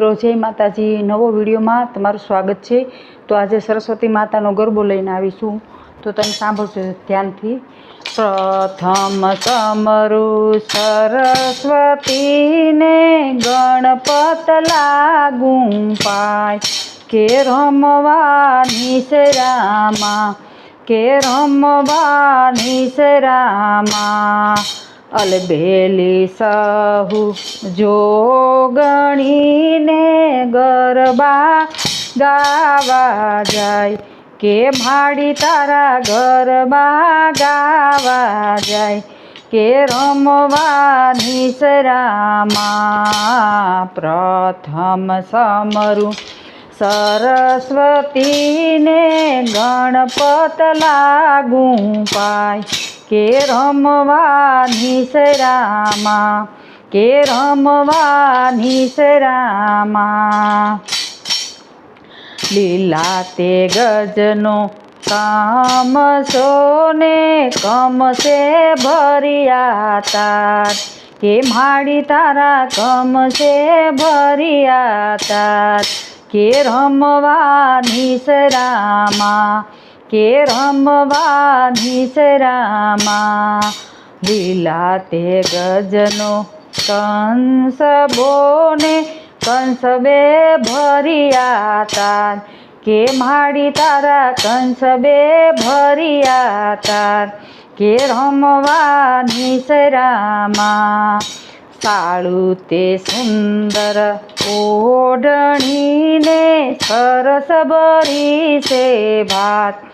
મિત્રો, જય માતાજી. નવો વિડીયોમાં તમારું સ્વાગત છે. તો આજે સરસ્વતી માતાનો ગરબો લઈને આવીશું. તો તમે સાંભળજો ધ્યાનથી. પ્રથમ સમરું સરસ્વતીને ગણપત લાગું પાય. કે રમવા શરામાં કે રમવા શરામાં અલબેલી સહુ જોગણીને ગરબા ગાવા જાય, કે ભાડી તારા ગરબા ગાવા જાય, કે રમવાની નિસરામાં પ્રથમ સમરું સરસ્વતીને ગણપત લાગું પાય. કે રમવા શરામાં, કે રમવા શરામાં. લીલા તે ગજનો કામ સોને કમસે ભર્યા તાર, કે માડી તારા કમસે ભર્યા તાર, કે રમવા શરામાં. કે રમવાની શરામાં લીલા તે ગજનો કંસ બોને કંસ બે ભર્યા તાર કે માડી તારા કંસ બે ભર્યા તાર કે રમવાની શરામાં સાળું તે સુંદર ઓઢણીને સરસ ભરી છે ભાત.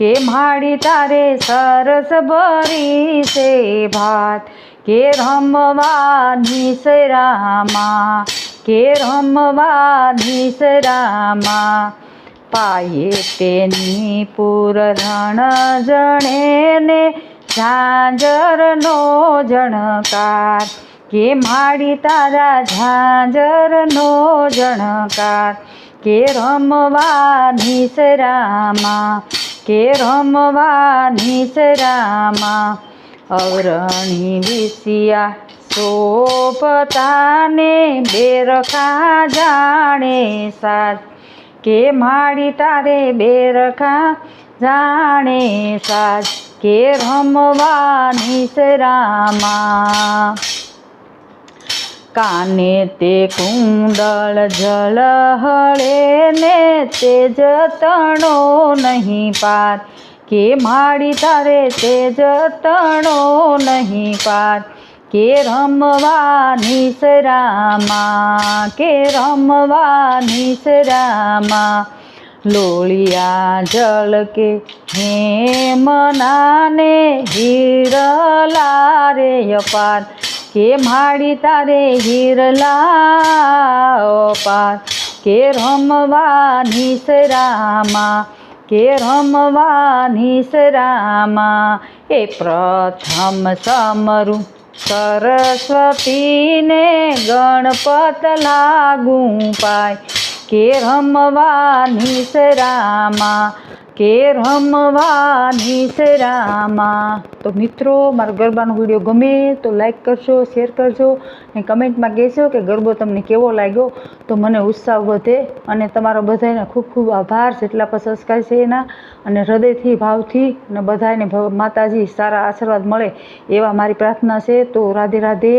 કે માડી તારે સરસ ભરી છે ભાત. કે રમવાની શરામાં કે રમવાની શરામાં પાયે તેની પૂરણ જણે ને ઝાંઝરનો જણકાર. કે માડી તારા ઝાંઝરનો જણકાર. કે રમવાની શરામાં કે રમવાની શરામાં અવરણી વિસિયા સોપતાને બેરખા જાણે સાથ કે માડી તારે બેરખા જાણે સાથ કે રમવાની શરામાં કાને તે કુંડળ જળહળે ને તે જતણો નહીં પાર. કે માડી તારે તે જતણો નહીં પાર. કે રમવા નિસરામાં કે રમવા નિસરામાં લોળિયા જળ કે હે મનાને હિરલા રે અપાર. કે માડી તારે હીરલા પાર? કે રમવાની રામા કે રમવાની રામા એ પ્રથમ સમરું સરસ્વતીને ગણપત લાગું પાય. કે રમવાની શરામાં? કે રમવાની શરામાં તો મિત્રો, મારો ગરબાનો વીડિયો ગમે તો લાઈક કરશો શેર કરજો અને કમેન્ટમાં કહેશો કે ગરબો તમને કેવો લાગ્યો. તો મને ઉત્સાહ વધે અને તમારો બધાને ખૂબ ખૂબ આભાર. જેટલા પણ સંસ્કાર છે એના અને હૃદયથી, ભાવથી અને બધાને માતાજી સારા આશીર્વાદ મળે એવા મારી પ્રાર્થના છે. તો રાધે રાધે.